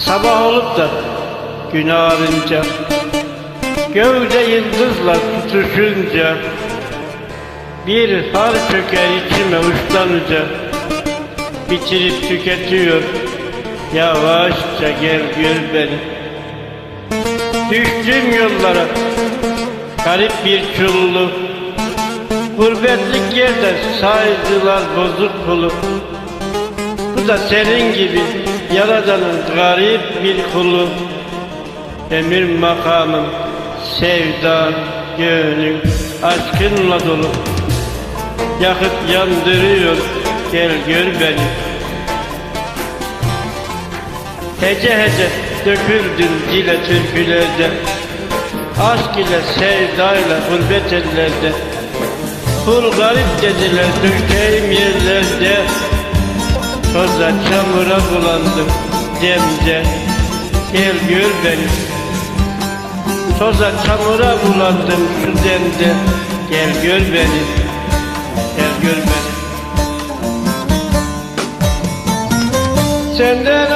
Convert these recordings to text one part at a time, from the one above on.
Sabah olup da gün ağarınca Gövde yıldızla tutuşunca Bir har çöker içime uçlanınca Bitirip tüketiyor Yavaşça gel gör beni. Düştüğüm yollara Garip bir çullu Gurbetlik yerde saydılar bozuk kulu. Bu da senin gibi Yaradanın garip bir kulu Emir makamım Sevda gönlüm Aşkınla dolu. Yakıp yandırıyor Gel gör beni. Hece hece döküldün dile türkülerde Aşk ile sevdayla gurbet ellerde. Kul garip dediler dökeyim yerlerde Toza çamura bulandım demde Gel gör beni. Toza çamura bulandım şu demde Gel gör beni. Gel gör beni. Senden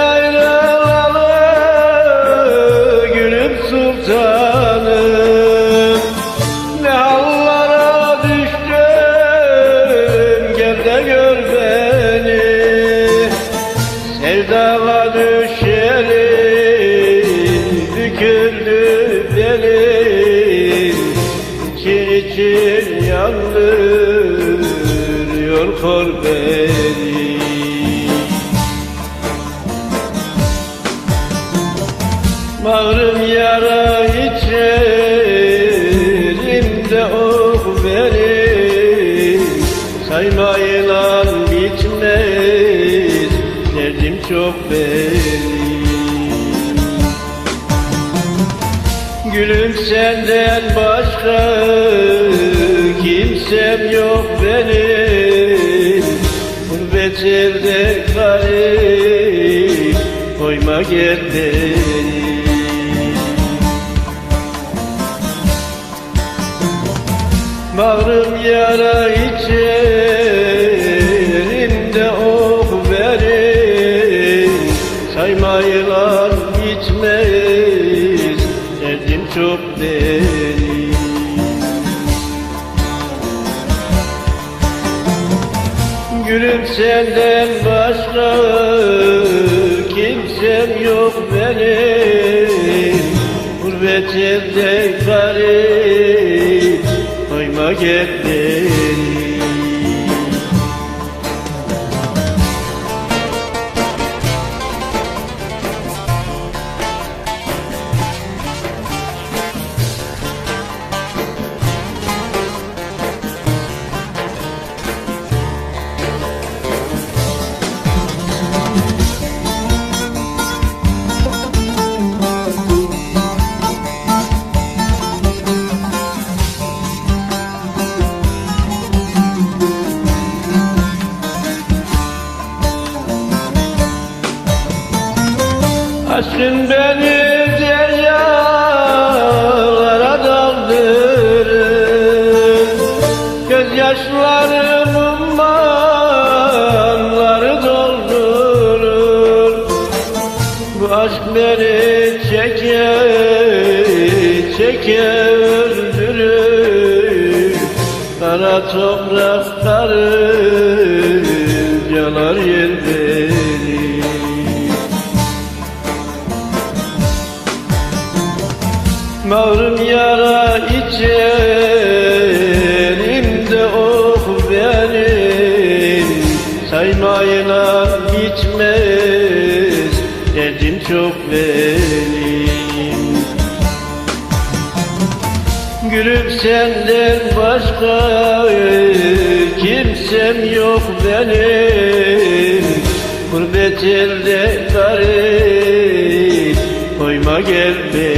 Sevdala düşelim büküldü belim. İçin için yandırıyor kor beni Bağrım yara çok benim Gülüm senden başka kimsem yok benim. Gurbet elde garip koyma gel Bağrım yara içerimde Saymayılan bitmez derdim çok derin Gülüm senden başka kimsem yok benim. Gurbet elde garip koyma gel beni Aşkın beni deryalara daldırır. Gözyaşlarımın manları doldurur. Bu aşk beni çeker, çeker öldürür. Kara toprakları yalar yer Saymayla bitmez derdim çok benim. Gülüm senden başka kimsem yok benim. Gurbet elde garip koyma gel beni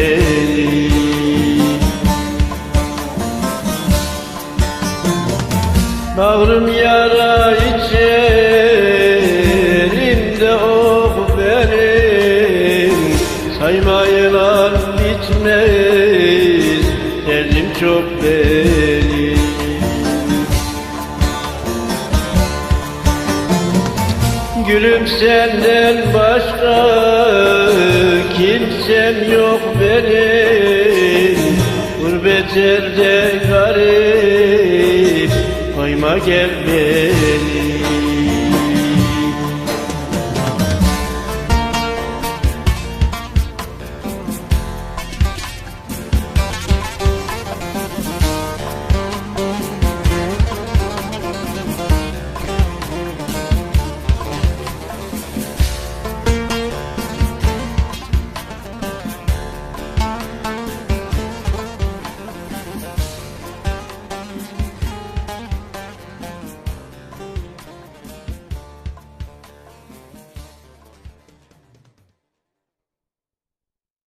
Gülüm senden başka kimsem yok benim. Gurbet elde garip koyma gel beni